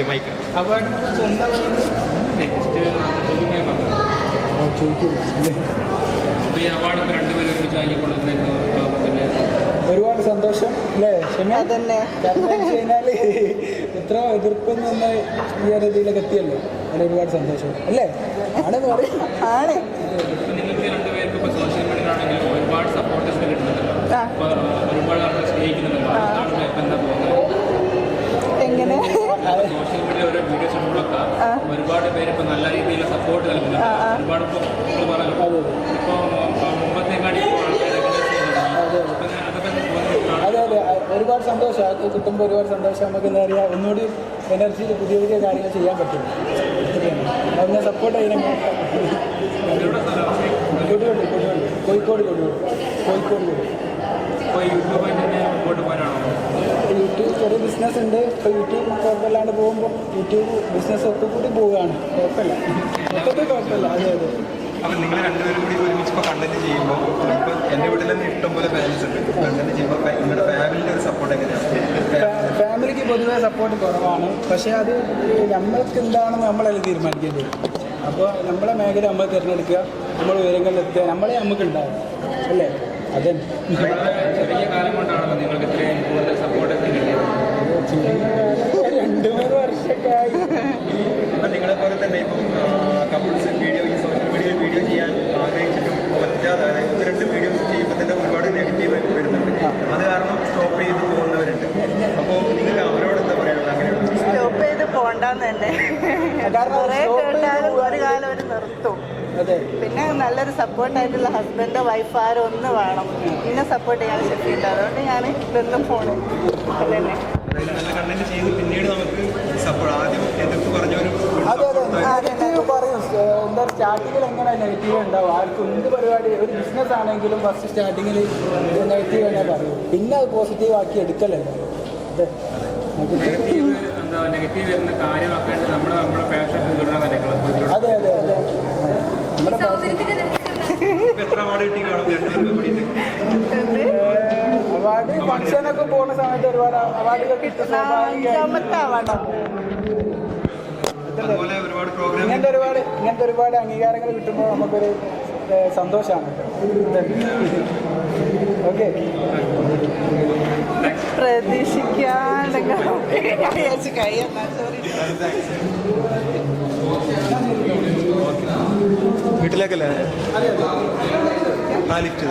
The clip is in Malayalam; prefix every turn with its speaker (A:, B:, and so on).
A: ഓക്കെ മൈക്ക്
B: അവാർഡ് സ്വന്തം
C: ഈ അവാർഡ് ഇപ്പോൾ രണ്ടുപേരും ഒരുമിച്ച് വാങ്ങിക്കൊള്ളുന്നതിന് പിന്നെ
B: ഒരുപാട് സന്തോഷം അല്ലേ ക്ഷമ തന്നെ കഴിഞ്ഞാൽ ഇത്ര എതിർപ്പിൽ നിന്ന് ഈ ഒരു ഇതിലേക്ക് എത്തിയല്ലോ. അതിന് ഒരുപാട് സന്തോഷം അല്ലേ? ആണെന്ന് പറയും.
D: ആണ്
C: ഇപ്പം നിങ്ങൾക്ക് രണ്ടുപേർക്ക് ഇപ്പോൾ സോഷ്യൽ മീഡിയയിലാണെങ്കിലും ഒരുപാട് സപ്പോർട്ടേഴ്സ് കിട്ടുന്നുണ്ടല്ലോ
D: ആ.
C: അപ്പോൾ ഒരുപാട് ആൾക്കാർ സ്നേഹിക്കുന്നുണ്ടല്ലോ അതാണ് ഇപ്പം എന്താ തോന്നുന്നത്
D: എങ്ങനെ
C: സോഷ്യൽ മീഡിയ ഓരോ വീഡിയോസ് ഇടുമ്പോഴൊക്കെ ഒരുപാട് പേര് ഇപ്പൊ നല്ല രീതിയിൽ സപ്പോർട്ട് നൽകുന്നുണ്ട്. ഒരുപാട് പറഞ്ഞു മുമ്പത്തേക്കാടി
B: അതെ അതെ. ഒരുപാട് സന്തോഷം. അത് കിട്ടുമ്പോൾ ഒരുപാട് സന്തോഷം. നമുക്ക് എന്താ പറയുക ഒന്നുകൂടി എനർജിയിൽ പുതിയ പുതിയ കാര്യങ്ങൾ ചെയ്യാൻ പറ്റും. അതിനെ സപ്പോർട്ട് ചെയ്യുന്ന കൊടുവള്ളി കൊടുവള്ളി കോഴിക്കോട് കൊടുവള്ളി കോഴിക്കോട് കൊടുവള്ളി
C: ഇപ്പോൾ യൂട്യൂബായിട്ട് തന്നെ മുമ്പോട്ട് പോകാനാണോ
B: യൂട്യൂബ് ചെറിയ ബിസിനസ് ഉണ്ട്. ഇപ്പോൾ യൂട്യൂബ് കുഴപ്പമില്ലാണ്ട് പോകുമ്പോൾ യൂട്യൂബ് ബിസിനസ് ഒക്കെ കൂടി പോവുകയാണ്. കുഴപ്പമില്ല. മൊത്തത്തിൽ കുഴപ്പമില്ല. അതെ അതെ.
A: അപ്പം നിങ്ങൾ രണ്ടുപേരും കൂടി ഒരുമിച്ച് ഇപ്പോൾ കണ്ടന്റ് ചെയ്യുമ്പോൾ ഇപ്പോൾ എന്റെ വീട്ടിൽ തന്നെ ഇഷ്ടം പോലെ ബാലൻസ് ഉണ്ട്. കണ്ടന്റ് ചെയ്യുമ്പോൾ നിങ്ങളുടെ ഫാമിലിന്റെ ഒരു സപ്പോർട്ട് എങ്ങനെയാണ്?
B: ഫാമിലിക്ക് പൊതുവേ സപ്പോർട്ട് കുറവാണ്. പക്ഷേ അത് നമ്മൾക്ക് എന്താണെന്ന് നമ്മളല്ലേ തീരുമാനിക്കേണ്ടത് അപ്പോൾ നമ്മളെ മേഖല നമ്മൾ തിരഞ്ഞെടുക്കുക. നമ്മൾ ഉയരങ്ങളിലെത്തുക നമ്മളെ നമുക്ക് ഉണ്ടാവും അല്ലേ? അതെ
C: ചെറിയ കാലം കൊണ്ടാണല്ലോ നിങ്ങൾക്ക് ഇത്രയും കൂടുതൽ സപ്പോർട്ട്
B: രണ്ട് മൂന്ന് വർഷമൊക്കെ ആയി
A: ഇപ്പം നിങ്ങളെ പോലെ തന്നെ ഇപ്പം കപ്പിൾസ് വീഡിയോ ഈ സോഷ്യൽ മീഡിയയിൽ വീഡിയോ ചെയ്യാൻ ആഗ്രഹിച്ചിട്ടും പറ്റാതെ അതായത് ഒന്ന് രണ്ട് വീഡിയോസ് ചെയ്യുമ്പോൾ തന്നെ ഒരുപാട് നെഗറ്റീവ് വരുന്നുണ്ട്. അത് കാരണം സ്റ്റോപ്പ് ചെയ്ത് പോകുന്നവരുണ്ട്. അപ്പോൾ നിങ്ങൾക്ക് അവരോട് എന്താ പറയാനുള്ളത്? അങ്ങനെയുള്ള
D: സ്റ്റോപ്പ് ചെയ്ത് പോണ്ടെന്ന് തന്നെ.
B: കാരണം
D: കുറേ കേട്ടാലും ഒരു കാലം ഒരു നിർത്തും.
B: അതെ.
D: പിന്നെ നല്ലൊരു സപ്പോർട്ടായിട്ടുള്ള ഹസ്ബൻഡോ വൈഫ് ആരോ ഒന്ന് വേണം. എന്നെ സപ്പോർട്ട് ചെയ്യാൻ ശക്തിയുണ്ട് അതുകൊണ്ട് ഞാൻ ഇതൊന്നും ഫോണ് അതന്നെ.
A: അതായത് നല്ല കണ്ടന്റ് ചെയ്ത്. പിന്നീട് നമുക്ക് സപ്പോർട്ട് ആദ്യം എതിർത്ത് പറഞ്ഞവരും
B: അതെ അതെ. നെഗറ്റീവ് പറയും. എന്താ സ്റ്റാർട്ടിങ്ങിൽ എങ്ങനെ നെഗറ്റീവ് ഉണ്ടാവും? ആർക്കും എന്ത് പരിപാടി ഒരു ബിസിനസ് ആണെങ്കിലും ഫസ്റ്റ് സ്റ്റാർട്ടിങ്ങിൽ നെഗറ്റീവ് തന്നെ പറയും. പിന്നെ അത് പോസിറ്റീവ് ആക്കി എടുക്കലല്ല അതെ.
C: നെഗറ്റീവ് എന്താ നെഗറ്റീവ് വരുന്ന കാര്യമാക്കേണ്ടത് നമ്മുടെ നമ്മുടെ പാഷൻ തുടരാൻ കാര്യങ്ങൾ
B: അതെ അതെ അതെ. നമ്മുടെ
A: എത്ര അവാർഡ് കിട്ടി കാണും
B: ഫംഗ്ഷനൊക്കെ പോകുന്ന സമയത്ത് ഒരുപാട് അവാർഡുകൾ ഇങ്ങനത്തെ ഒരുപാട് ഇങ്ങനത്തെ ഒരുപാട് അംഗീകാരങ്ങൾ കിട്ടുമ്പോൾ നമുക്കൊരു സന്തോഷമാണ് ഓക്കെ.
D: പ്രതീക്ഷിക്കാണ്ട്
A: വീട്ടിലേക്കല്ലേ? ആ ലിഫ്റ്റ്